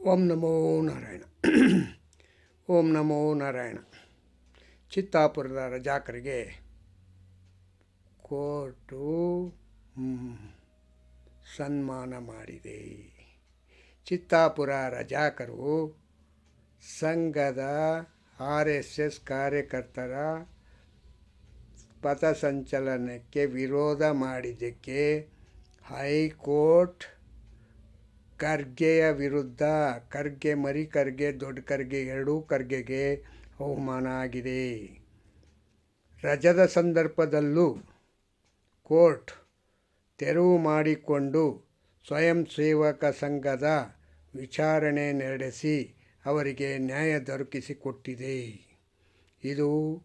ಓಂ ನಮೋ ನಾರಾಯಣ. ಓಂ ನಮೋ Narayana. ಚಿತ್ತಾಪುರದ ರಜಾಕರಿಗೆ court ಸನ್ಮಾನ ಮಾಡಿದೆ. ಚಿತ್ತಾಪುರ ರಜಾಕರು ಸಂಘದ ಆರ್ ಎಸ್ ಎಸ್ ಕಾರ್ಯಕರ್ತರ ಪಥಸಂಚಲನಕ್ಕೆ ವಿರೋಧ ಮಾಡಿದ್ದಕ್ಕೆ ಹೈಕೋರ್ಟ್ ಖರ್ಗೆಯ ವಿರುದ್ಧ ಖರ್ಗೆ ಮರಿ ಖರ್ಗೆ ದೊಡ್ಡ ಖರ್ಗೆ ಎರಡೂ ಖರ್ಗೆಗೆ ಅವಮಾನ ಆಗಿದೆ. ರಜದ ಸಂದರ್ಭದಲ್ಲೂ ಕೋರ್ಟ್ ತೆರವು ಮಾಡಿಕೊಂಡು ಸ್ವಯಂ ಸೇವಕ ಸಂಘದ ವಿಚಾರಣೆ ನಡೆಸಿ ಅವರಿಗೆ ನ್ಯಾಯ ದೊರಕಿಸಿಕೊಟ್ಟಿದೆ. ಇದು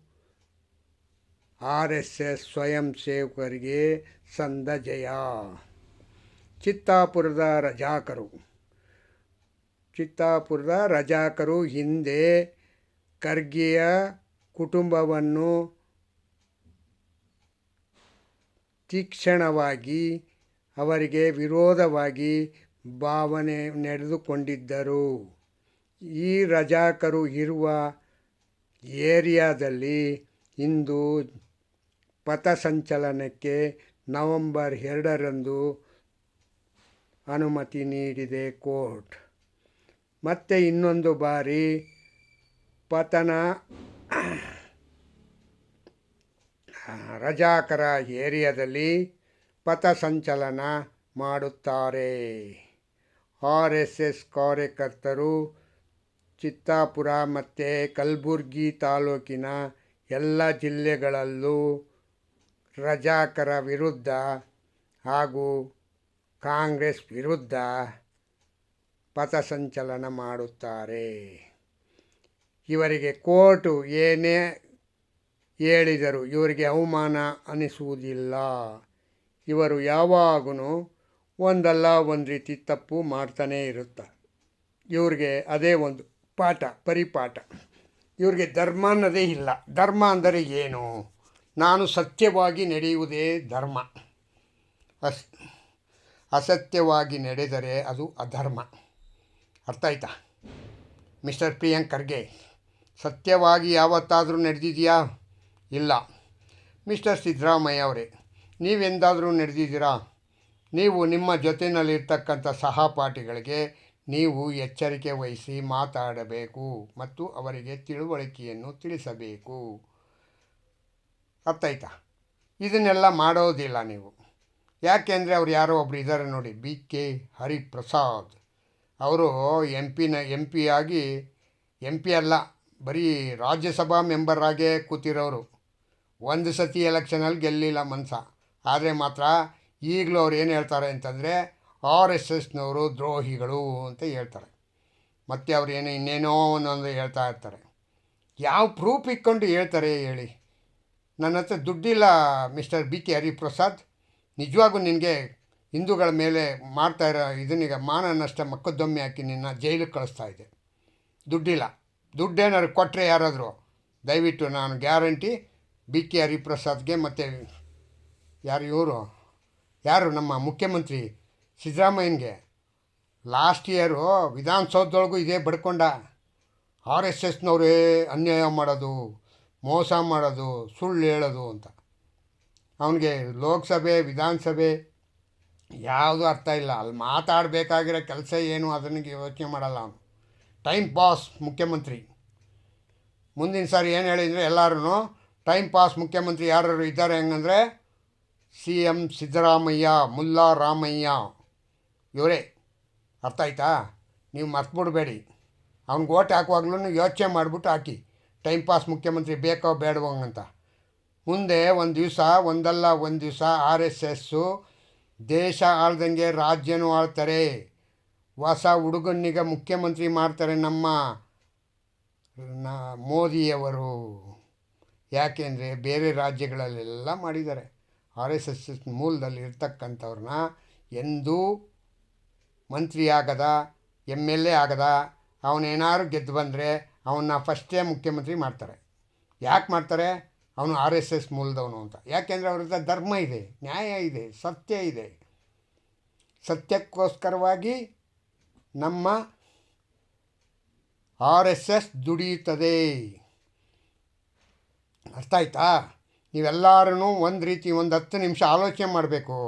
ಆರ್ ಎಸ್ ಎಸ್ ಸ್ವಯಂ ಸೇವಕರಿಗೆ ಸಂದ ಜಯ. ಚಿತ್ತಾಪುರದ ರಜಾಕರು. ಚಿತ್ತಾಪುರದ ರಜಾಕರು ಹಿಂದೆ ಖರ್ಗೆಯ ಕುಟುಂಬವನ್ನು ತೀಕ್ಷಣವಾಗಿ ಅವರಿಗೆ ವಿರೋಧವಾಗಿ ಭಾವನೆ ನಡೆದುಕೊಂಡಿದ್ದರು. ಈ ರಜಾಕರು ಇರುವ ಏರಿಯಾದಲ್ಲಿ ಇಂದು ಪಥಸಂಚಲನಕ್ಕೆ ನವಂಬರ್ ಎರಡರಂದು ಅನುಮತಿ ನೀಡಿದೆ ಕೋರ್ಟ್. ಮತ್ತೆ ಇನ್ನೊಂದು ಬಾರಿ ಪತನ. ರಜಾಕರ ಏರಿಯಾದಲ್ಲಿ ಪಥಸಂಚಲನ ಮಾಡುತ್ತಾರೆ. ಆರ್ ಎಸ್ ಎಸ್ ಕಾರ್ಯಕರ್ತರು ಚಿತ್ತಾಪುರ ಮತ್ತು ಕಲಬುರ್ಗಿ ತಾಲೂಕಿನ ಎಲ್ಲ ಜಿಲ್ಲೆಗಳಲ್ಲೂ ರಜಾಕರ ವಿರುದ್ಧ ಹಾಗೂ ಕಾಂಗ್ರೆಸ್ ವಿರುದ್ಧ ಪಥಸಂಚಲನ ಮಾಡುತ್ತಾರೆ. ಇವರಿಗೆ ಕೋರ್ಟು ಏನೇ ಹೇಳಿದರು ಇವರಿಗೆ ಅವಮಾನ ಅನಿಸುವುದಿಲ್ಲ. ಇವರು ಯಾವಾಗೂ ಒಂದಲ್ಲ ಒಂದು ರೀತಿ ತಪ್ಪು ಮಾಡ್ತಾನೇ ಇರುತ್ತಾರೆ. ಇವ್ರಿಗೆ ಅದೇ ಒಂದು ಪಾಠ, ಪರಿಪಾಠ. ಇವ್ರಿಗೆ ಧರ್ಮ ಅನ್ನೋದೇ ಇಲ್ಲ. ಧರ್ಮ ಅಂದರೆ ಏನು? ನಾನು ಸತ್ಯವಾಗಿ ನಡೆಯುವುದೇ ಧರ್ಮ. ಅಸ್ ಅಸತ್ಯವಾಗಿ ನಡೆದರೆ ಅದು ಅಧರ್ಮ. ಅರ್ಥ ಆಯ್ತಾ? ಮಿಸ್ಟರ್ ಪ್ರಿಯಾಂಕ್ ಖರ್ಗೆ ಸತ್ಯವಾಗಿ ಯಾವತ್ತಾದರೂ ನಡೆದಿದೆಯಾ ಇಲ್ಲ. ಮಿಸ್ಟರ್ ಸಿದ್ದರಾಮಯ್ಯ ಅವರೇ, ನೀವೆಂದಾದರೂ ನಡೆದಿದ್ದೀರಾ? ನೀವು ನಿಮ್ಮ ಜೊತೆಯಲ್ಲಿರ್ತಕ್ಕಂಥ ಸಹಪಾಠಿಗಳಿಗೆ ನೀವು ಎಚ್ಚರಿಕೆ ವಹಿಸಿ ಮಾತಾಡಬೇಕು ಮತ್ತು ಅವರಿಗೆ ತಿಳುವಳಿಕೆಯನ್ನು ತಿಳಿಸಬೇಕು. ಅರ್ಥ ಆಯ್ತಾ? ಇದನ್ನೆಲ್ಲ ಮಾಡೋದಿಲ್ಲ ನೀವು. ಯಾಕೆಂದರೆ ಅವ್ರು ಯಾರೋ ಒಬ್ರು ಇದ್ದಾರೆ ನೋಡಿ, ಬಿ ಕೆ ಹರಿಪ್ರಸಾದ್. ಅವರು ಎಂ ಪಿನ, ಎಂ ಪಿ ಆಗಿ, ಎಂ ಪಿ ಅಲ್ಲ, ಬರೀ ರಾಜ್ಯಸಭಾ ಮೆಂಬರಾಗೇ ಕೂತಿರೋರು. ಒಂದು ಸತಿ ಎಲೆಕ್ಷನಲ್ಲಿ ಗೆಲ್ಲಿಲ್ಲ ಮನ್ಸ. ಆದರೆ ಮಾತ್ರ ಈಗಲೂ ಅವ್ರು ಏನು ಹೇಳ್ತಾರೆ ಅಂತಂದರೆ, ಆರ್ ಎಸ್ ಎಸ್ನವರು ದ್ರೋಹಿಗಳು ಅಂತ ಹೇಳ್ತಾರೆ. ಮತ್ತು ಅವ್ರು ಏನು, ಇನ್ನೇನೋ ಒಂದೊಂದು ಹೇಳ್ತಾ ಇರ್ತಾರೆ. ಯಾವ ಪ್ರೂಫ್ ಇಕ್ಕೊಂಡು ಹೇಳ್ತಾರೆ ಹೇಳಿ. ನನ್ನ ಹತ್ರ ದುಡ್ಡಿಲ್ಲ ಮಿಸ್ಟರ್ ಬಿ ಕೆ ಹರಿಪ್ರಸಾದ್. ನಿಜವಾಗೂ ನಿನಗೆ ಹಿಂದೂಗಳ ಮೇಲೆ ಮಾಡ್ತಾ ಇರೋ ಇದನ್ನೀಗ ಮಾನ ನಷ್ಟ ಮಕ್ಕದ್ದೊಮ್ಮೆ ಹಾಕಿ ನಿನ್ನ ಜೈಲಿಗೆ ಕಳಿಸ್ತಾ ಇದೆ. ದುಡ್ಡಿಲ್ಲ. ದುಡ್ಡೇನಾದ್ರು ಕೊಟ್ಟರೆ ಯಾರಾದರೂ, ದಯವಿಟ್ಟು ನಾನು ಗ್ಯಾರಂಟಿ ಬಿ ಕೆ ಹರಿಪ್ರಸಾದ್ಗೆ ಮತ್ತು ಯಾರು ಇವರು, ಯಾರು ನಮ್ಮ ಮುಖ್ಯಮಂತ್ರಿ ಸಿದ್ದರಾಮಯ್ಯನಿಗೆ, ಲಾಸ್ಟ್ ಇಯರು ವಿಧಾನಸೌಧದೊಳಗೂ ಇದೇ ಬಡ್ಕೊಂಡ. ಆರ್ ಎಸ್ ಎಸ್ನವರೇ ಅನ್ಯಾಯ ಮಾಡೋದು, ಮೋಸ ಮಾಡೋದು, ಸುಳ್ಳು ಹೇಳೋದು ಅಂತ. ಅವನಿಗೆ ಲೋಕಸಭೆ, ವಿಧಾನಸಭೆ ಯಾವುದೂ ಅರ್ಥ ಇಲ್ಲ. ಅಲ್ಲಿ ಮಾತಾಡಬೇಕಾಗಿರೋ ಕೆಲಸ ಏನು ಅದನ್ನು ಯೋಚನೆ ಮಾಡಲ್ಲ ಅವನು. ಟೈಮ್ ಪಾಸ್, ಮುಖ್ಯಮಂತ್ರಿ. ಮುಂದಿನ ಸಾರಿ ಏನು ಹೇಳಿದರೆ ಎಲ್ಲರೂ ಟೈಮ್ ಪಾಸ್, ಮುಖ್ಯಮಂತ್ರಿ ಯಾರು ಇದ್ದಾರೆ ಹೆಂಗಂದರೆ ಸಿ ಎಂ ಸಿದ್ದರಾಮಯ್ಯ, ಮುಲ್ಲಾ ರಾಮಯ್ಯ. ಇವರೇ. ಅರ್ಥ ಆಯ್ತಾ? ನೀವು ಮರ್ತ್ಬಿಡ್ಬೇಡಿ. ಅವ್ನಿಗೆ ಓಟ್ ಹಾಕುವಾಗ್ಲೂ ಯೋಚನೆ ಮಾಡಿಬಿಟ್ಟು ಹಾಕಿ. ಟೈಮ್ ಪಾಸ್ ಮುಖ್ಯಮಂತ್ರಿ ಬೇಕೋ ಬೇಡವೋ ಅಂತ ಮುಂದೆ ಒಂದು ದಿವಸ, ಒಂದಲ್ಲ ಒಂದು ದಿವಸ ಆರ್ ಎಸ್ ಎಸ್ಸು ದೇಶ ಆಳ್ದಂಗೆ ರಾಜ್ಯನೂ ಆಳ್ತಾರೆ. ಹೊಸ ಹುಡುಗನಿಗೆ ಮುಖ್ಯಮಂತ್ರಿ ಮಾಡ್ತಾರೆ ನಮ್ಮ ನ, ಮೋದಿಯವರು. ಯಾಕೆಂದರೆ ಬೇರೆ ರಾಜ್ಯಗಳಲ್ಲೆಲ್ಲ ಮಾಡಿದ್ದಾರೆ. ಆರ್ ಎಸ್ ಎಸ್ ಎಸ್ ಮೂಲದಲ್ಲಿ ಇರ್ತಕ್ಕಂಥವ್ರನ್ನ ಎಂದೂ ಮಂತ್ರಿ ಆಗದ, ಎಂ ಎಲ್ ಎ ಆಗದ ಅವನೇನಾದ್ರು ಗೆದ್ದು ಬಂದರೆ ಅವನ್ನ ಫಸ್ಟೇ ಮುಖ್ಯಮಂತ್ರಿ ಮಾಡ್ತಾರೆ. ಯಾಕೆ ಮಾಡ್ತಾರೆ? ಅವನು ಆರ್ ಎಸ್ ಎಸ್ ಮೂಲದವನು ಅಂತ. ಯಾಕೆಂದರೆ ಅವ್ರ ಹತ್ರ ಧರ್ಮ ಇದೆ, ನ್ಯಾಯ ಇದೆ, ಸತ್ಯ ಇದೆ. ಸತ್ಯಕ್ಕೋಸ್ಕರವಾಗಿ ನಮ್ಮ ಆರ್ ಎಸ್ ಎಸ್ ದುಡಿಯುತ್ತದೆ. ಅರ್ಥ ಆಯ್ತಾ? ನೀವೆಲ್ಲರೂ ಒಂದು ರೀತಿ ಒಂದು ಹತ್ತು ನಿಮಿಷ ಆಲೋಚನೆ ಮಾಡಬೇಕು.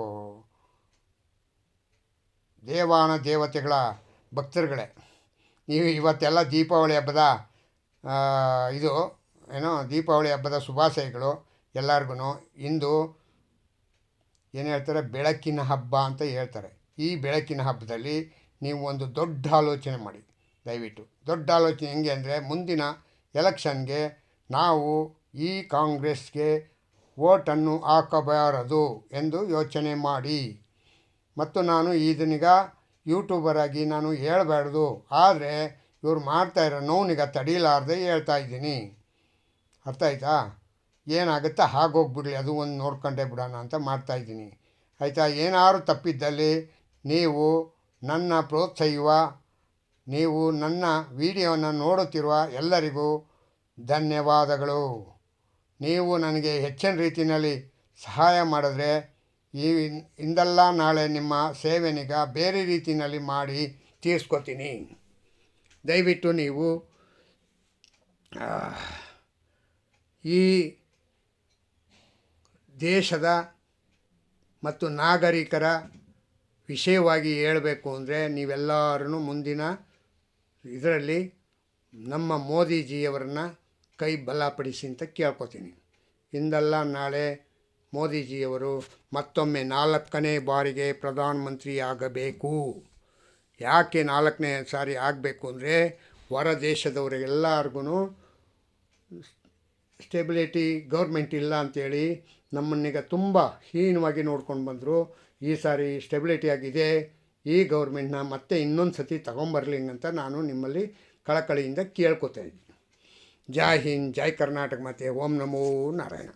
ದೇವಾನ ದೇವತೆಗಳ ಭಕ್ತರುಗಳೇ, ನೀವು ಇವತ್ತೆಲ್ಲ ದೀಪಾವಳಿ ಹಬ್ಬದ ಇದು ಏನೋ ದೀಪಾವಳಿ ಹಬ್ಬದ ಶುಭಾಶಯಗಳು ಎಲ್ಲರಿಗೂ ಇಂದು ಏನು ಹೇಳ್ತಾರೆ? ಬೆಳಕಿನ ಹಬ್ಬ ಅಂತ ಹೇಳ್ತಾರೆ. ಈ ಬೆಳಕಿನ ಹಬ್ಬದಲ್ಲಿ ನೀವು ಒಂದು ದೊಡ್ಡ ಆಲೋಚನೆ ಮಾಡಿ. ದಯವಿಟ್ಟು. ದೊಡ್ಡ ಆಲೋಚನೆ ಹೆಂಗೆ ಅಂದರೆ ಮುಂದಿನ ಎಲೆಕ್ಷನ್ಗೆ ನಾವು ಈ ಕಾಂಗ್ರೆಸ್ಗೆ ವೋಟನ್ನು ಹಾಕಬಾರದು ಎಂದು ಯೋಚನೆ ಮಾಡಿ. ಮತ್ತು ನಾನು ಇದನ್ನೀಗ ಯೂಟ್ಯೂಬರ್ ಆಗಿ ನಾನು ಹೇಳಬಾರ್ದು. ಆದರೆ ಇವ್ರು ಮಾಡ್ತಾ ಇರೋ ನೋವನಿಗ ತಡೀಲಾರ್ದೆ ಹೇಳ್ತಾ ಇದ್ದೀನಿ. ಅರ್ಥ ಆಯ್ತಾ? ಏನಾಗುತ್ತೆ? ಹಾಗೋಗ್ಬಿಡ್ಲಿ. ಅದು ಒಂದು ನೋಡ್ಕೊಂಡೇ ಬಿಡೋಣ ಅಂತ ಮಾಡ್ತಾಯಿದ್ದೀನಿ ಆಯಿತಾ? ಏನಾದರೂ ತಪ್ಪಿದ್ದಲ್ಲಿ ನೀವು ನನ್ನ ಪ್ರೋತ್ಸಾಹಿಸುವ ನೀವು ನನ್ನ ವಿಡಿಯೋನ ನೋಡುತ್ತಿರುವ ಎಲ್ಲರಿಗೂ ಧನ್ಯವಾದಗಳು. ನೀವು ನನಗೆ ಹೆಚ್ಚಿನ ರೀತಿಯಲ್ಲಿ ಸಹಾಯ ಮಾಡಿದ್ರೆ, ಈ ಇಂದಲ್ಲ ನಾಳೆ ನಿಮ್ಮ ಸೇವೆನಿಗ ಬೇರೆ ರೀತಿಯಲ್ಲಿ ಮಾಡಿ ತೀರಿಸ್ಕೊತೀನಿ. ದಯವಿಟ್ಟು ನೀವು ಈ ದೇಶದ ಮತ್ತು ನಾಗರಿಕರ ವಿಷಯವಾಗಿ ಹೇಳಬೇಕು ಅಂದರೆ ನೀವೆಲ್ಲರೂ ಮುಂದಿನ ಇದರಲ್ಲಿ ನಮ್ಮ ಮೋದಿಜಿಯವರನ್ನ ಕೈ ಬಲಪಡಿಸಿ ಅಂತ ಕೇಳ್ಕೊತೀನಿ. ಇಂದಲ್ಲ ನಾಳೆ ಮೋದಿಜಿಯವರು ಮತ್ತೊಮ್ಮೆ ನಾಲ್ಕನೇ ಬಾರಿಗೆ ಪ್ರಧಾನಮಂತ್ರಿ ಆಗಬೇಕು. ಯಾಕೆ ನಾಲ್ಕನೇ ಸಾರಿ ಆಗಬೇಕು ಅಂದರೆ ಹೊರ ದೇಶದವರಿಗೆಲ್ಲರಿಗೂ ಸ್ಟೆಬಿಲಿಟಿ ಗೌರ್ಮೆಂಟ್ ಇಲ್ಲ ಅಂಥೇಳಿ ನಮ್ಮನ್ನೀಗ ತುಂಬ ಹೀನವಾಗಿ ನೋಡ್ಕೊಂಡು ಬಂದರು. ಈ ಸಾರಿ ಸ್ಟೆಬಿಲಿಟಿ ಆಗಿದೆ, ಈ ಗೌರ್ಮೆಂಟ್ನ ಮತ್ತೆ ಇನ್ನೊಂದು ಸತಿ ತಗೊಂಬರ್ಲಿ ಅಂತ ನಾನು ನಿಮ್ಮಲ್ಲಿ ಕಳಕಳಿಯಿಂದ ಕೇಳ್ಕೊತಾ ಇದ್ದೀನಿ. ಜೈ ಹಿಂದ್, ಜೈ ಕರ್ನಾಟಕ ಮತ್ತು ಓಂ ನಮೋ ನಾರಾಯಣ.